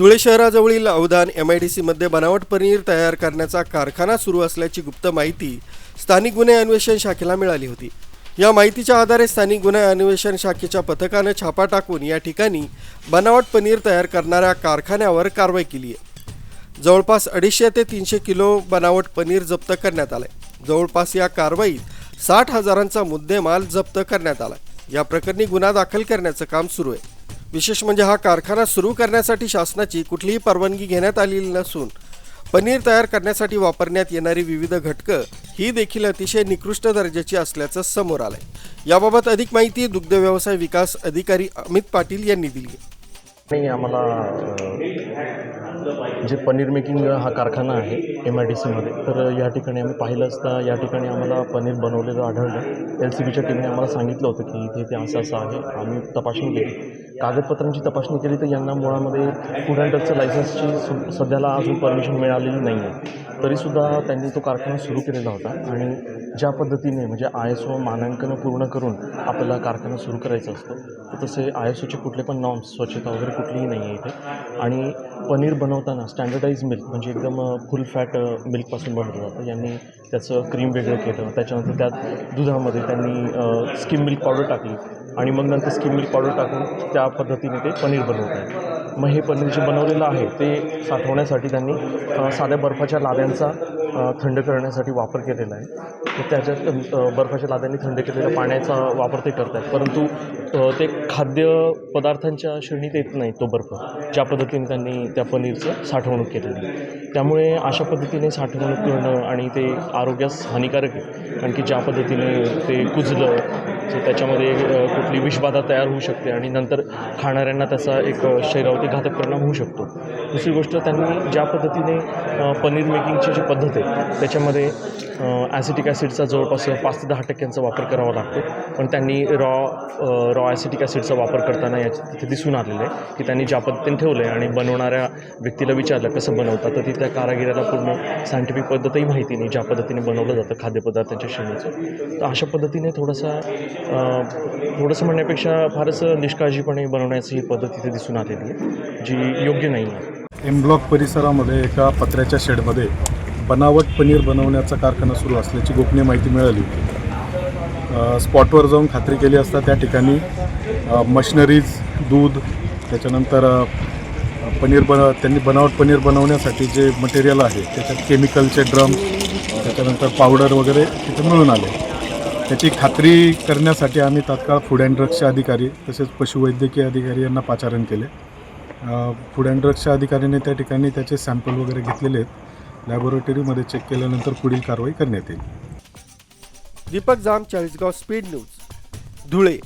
धुळे शहराजवळील अवधान M I D सीमध्ये बनावट पनीर तयार करण्याचा कारखाना सुरू असल्याची गुप्त माहिती स्थानिक गुन्हे अन्वेषण शाखेला मिळाली होती. या माहितीच्या आधारे स्थानिक गुन्हे अन्वेषण शाखेच्या पथकानं छापा टाकून या ठिकाणी बनावट पनीर तयार करणाऱ्या कारखान्यावर कारवाई केली आहे. जवळपास अडीचशे ते तीनशे किलो बनावट पनीर जप्त करण्यात आलंय. जवळपास या कारवाईत साठ हजारांचा मुद्देमाल जप्त करण्यात आला या प्रकरणी गुन्हा दाखल करण्याचं काम सुरू आहे. विशेष म्हणजे हा कारखाना सुरू करण्यासाठी शासनाची कुठलीही परवानगी घेण्यात आलेली नसून पनीर तयार करण्यासाठी वापरण्यात येणारी विविध घटकं ही देखील अतिशय निकृष्ट दर्जाची असल्याचं समोर आलंय. याबाबत अधिक माहिती दुग्ध व्यवसाय विकास अधिकारी अमित पाटील यांनी दिली नाही आम्हाला जे पनीर मेकिंग हा कारखाना आहे एम आय डी सीमध्ये तर या ठिकाणी आम्ही पाहिलं असता या ठिकाणी आम्हाला पनीर बनवलेलं आढळलं. एल सी बीच्या टीमने आम्हाला सांगितलं होतं की इथे ते असं असं आहे आम्ही तपासणी केली. कागदपत्रांची तपासणी केली तर यांना मुळामध्ये फूड अँड ड्रगचं लायसन्सची सु सध्याला अजून परमिशन मिळालेली नाही आहे तरीसुद्धा त्यांनी तो कारखाना सुरू केलेला होता आणि ज्या पद्धतीने म्हणजे आय एस ओ मानांकनं पूर्ण करून आपल्याला कारखाना सुरू करायचा असतो तर तसे आय एस ओचे कुठले पण नॉर्म्स स्वच्छता वगैरे कुठलीही नाही आहे इथे. आणि पनीर बनवताना स्टँडर्डाईज मिल्क म्हणजे एकदम फुल फॅट मिल्कपासून बनवलं जातं. यांनी त्याचं क्रीम वेगळं केलं. त्याच्यानंतर त्यात दुधामध्ये त्यांनी स्किम मिल्क पावडर टाकली आणि मग नंतर स्किम मिल्क पावडर टाकून त्या पद्धतीने ते पनीर बनवत आहेत मग हे पनीर जे बनवलेलं आहे ते साठवण्यासाठी त्यांनी साध्या बर्फाच्या लाद्यांचा थंड करण्यासाठी वापर केलेला आहे. तर त्याच्यात बर्फाच्या लाद्यांनी थंड केलेल्या पाण्याचा वापर ते करत आहेत परंतु ते खाद्य पदार्थांच्या श्रेणीत येत नाही तो बर्फ ज्या पद्धतीने त्यांनी त्या पनीरचं साठवणूक केलेली आहे. त्यामुळे अशा पद्धतीने साठवणूक करणं आणि ते आरोग्यास हानिकारक आहे. कारण की ज्या पद्धतीने ते कुजलं सो त्याच्यामध्ये कुठली विषबाधा तयार होऊ शकते आणि नंतर खाणाऱ्यांना त्याचा एक शरीरावरती घातक परिणाम होऊ शकतो. दुसरी गोष्ट त्यांनी ज्या पद्धतीने पनीर मेकिंगची जी पद्धत आहे त्याच्यामध्ये ॲसिटिक ॲसिडचा जवळपास पाच ते दहा टक्क्यांचा वापर करावा लागतो. पण त्यांनी रॉ रॉ ॲसिटिक ॲसिडचा वापर करताना याच्या तिथे दिसून आलेलं आहे की त्यांनी ज्या पद्धतीने ठेवलं आहे आणि बनवणाऱ्या व्यक्तीला विचारलं कसं बनवतात तर ती त्या कारागिराला पूर्ण सायंटिफिक पद्धतही माहिती नाही ज्या पद्धतीने बनवलं जातं खाद्यपदार्थांच्या श्रेणीचं. तर अशा पद्धतीने थोडासा थोडंसं म्हणण्यापेक्षा फारच निष्काळजीपणे बनवण्याची ही पद्धत तिथे दिसून आलेली आहे जी योग्य नाही आहे एम ब्लॉक परिसरामध्ये एका पत्र्याच्या शेडमध्ये बनावट पनीर बनवण्याचा कारखाना सुरू असल्याची गोपनीय माहिती मिळाली. होती स्पॉटवर जाऊन खात्री केली असता त्या ठिकाणी मशिनरीज दूध त्याच्यानंतर पनीर बन त्यांनी बनावट पनीर बनवण्यासाठी जे मटेरियल आहे त्याच्यात केमिकलचे ड्रम त्याच्यानंतर पावडर वगैरे तिथे मिळून आले. त्याची खात्री करण्यासाठी आम्ही तात्काळ फूड अँड ड्रग्सचे अधिकारी तसेच पशुवैद्यकीय अधिकारी यांना पाचारण केले. फूड अँड ड्रग्सच्या अधिकाऱ्याने त्या ठिकाणी त्याचे सॅम्पल वगैरे घेतलेले आहेत. लॅबोरेटरीमध्ये चेक केल्यानंतर पुढील कारवाई करण्यात येईल. Deepak Jam Chalisgaon speed news Dhule.